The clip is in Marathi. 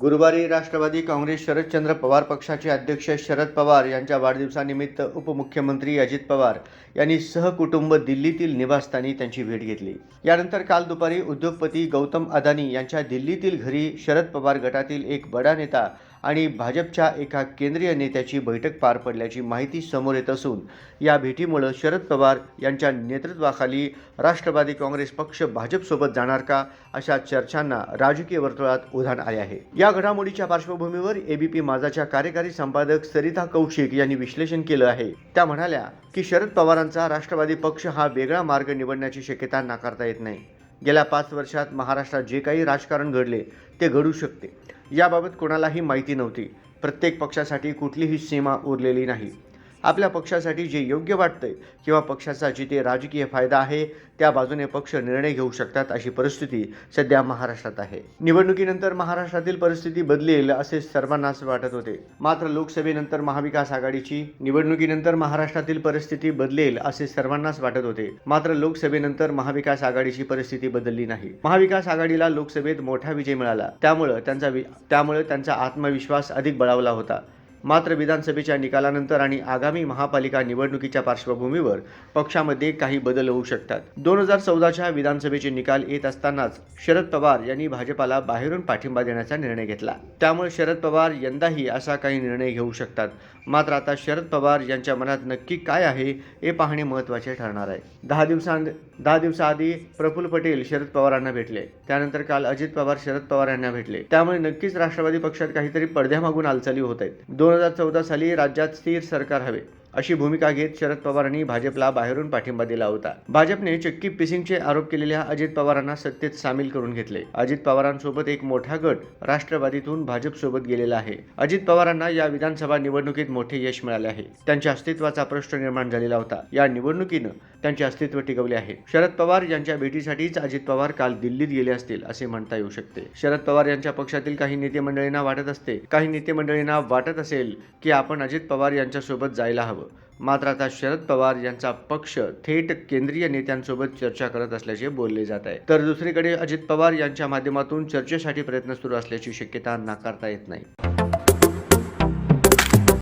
गुरुवारी राष्ट्रवादी काँग्रेस शरदचंद्र पवार पक्षाचे अध्यक्ष शरद पवार यांच्या वाढदिवसानिमित्त उपमुख्यमंत्री अजित पवार यांनी सहकुटुंब दिल्लीतील निवासस्थानी त्यांची भेट घेतली. यानंतर काल दुपारी उद्योगपती गौतम अदानी यांच्या दिल्लीतील घरी शरद पवार गटातील एक बडा नेता आणि भाजपच्या एका केंद्रीय नेत्याची बैठक पार पडल्याची माहिती समोर येत असून या भेटीमुळं शरद पवार यांच्या नेतृत्वाखाली राष्ट्रवादी काँग्रेस पक्ष भाजपसोबत जाणार का अशा चर्चांना राजकीय वर्तुळात उधाण आले आहे. या घडामोडीच्या पार्श्वभूमीवर एबीपी माझाच्या कार्यकारी संपादक सरिता कौशिक यांनी विश्लेषण केलं आहे. त्या म्हणाल्या की शरद पवारांचा राष्ट्रवादी पक्ष हा वेगळा मार्ग निवडण्याची शक्यता नाकारता येत नाही. गेल्या पाच वर्षात महाराष्ट्रात जे काही राजकारण घडले ते घडू शकते. याबाबत कोणालाही माहिती नव्हती. प्रत्येक पक्षासाठी कुठलीही सीमा उरलेली नाही. आपल्या पक्षासाठी जे योग्य वाटतंय किंवा पक्षाचा जिथे राजकीय फायदा आहे त्या बाजूने पक्ष निर्णय घेऊ शकतात अशी परिस्थिती सध्या महाराष्ट्रात आहे. निवडणुकीनंतर महाराष्ट्रातील परिस्थिती बदलेल असे सर्वांनाच वाटत होते. मात्र लोकसभेनंतर महाविकास आघाडीची निवडणुकीनंतर महाराष्ट्रातील परिस्थिती बदलेल असे सर्वांनाच वाटत होते. मात्र लोकसभेनंतर महाविकास आघाडीची परिस्थिती बदलली नाही. महाविकास आघाडीला लोकसभेत मोठा विजय मिळाला. त्यामुळं त्यांचा वि- त्यामुळे त्यांचा आत्मविश्वास अधिक बळावला होता. मात्र विधानसभेच्या निकालानंतर आणि आगामी महापालिका निवडणुकीच्या पार्श्वभूमीवर पक्षामध्ये काही बदल होऊ शकतात. दोन हजार चौदाच्या विधानसभेचे निकाल येत असतानाच शरद पवार यांनी भाजपाला बाहेरून पाठिंबा देण्याचा निर्णय घेतला. त्यामुळे शरद पवार यंदाही असा काही निर्णय घेऊ शकतात. मात्र आता शरद पवार यांच्या मनात नक्की काय आहे हे पाहणे महत्त्वाचे ठरणार आहे. दहा दिवसां दहा दिवसाआधी प्रफुल्ल पटेल शरद पवारांना भेटले. त्यानंतर काल अजित पवार शरद पवार यांना भेटले. त्यामुळे नक्कीच राष्ट्रवादी पक्षात काहीतरी पडद्यामागून हालचाली होत आहेत. दोन दोन हजार चौदा साली राज्यात स्थिर सरकार हवे. अशी भूमिका घेत शरद पवारांनी भाजपला बाहेरून पाठिंबा दिला होता. भाजपने चक्की पिसिंगचे आरोप केलेल्या अजित पवारांना सत्तेत सामील करून घेतले. अजित पवारांसोबत एक मोठा गट राष्ट्रवादीतून भाजपसोबत गेलेला आहे. अजित पवारांना या विधानसभा निवडणुकीत मोठे यश मिळाले आहे. त्यांच्या अस्तित्वाचा प्रश्न निर्माण झालेला होता. या निवडणुकीनं त्यांचे अस्तित्व टिकवले आहे. शरद पवार यांच्या भेटीसाठीच अजित पवार काल दिल्लीत गेले असतील असे म्हणता येऊ शकते. शरद पवार यांच्या पक्षातील काही नेते मंडळींना वाटत असते. काही नेते मंडळींना वाटत असेल की आपण अजित पवार यांच्यासोबत जायला हवं. मात्र आता शरद पवार यांचा पक्ष थेट केंद्रीय नेत्यांसोबत चर्चा करत असल्याचे बोलले जात आहे. तर दुसरीकडे अजित पवार यांच्या माध्यमातून चर्चेसाठी प्रयत्न सुरू असल्याची शक्यता नाकारता येत नाही.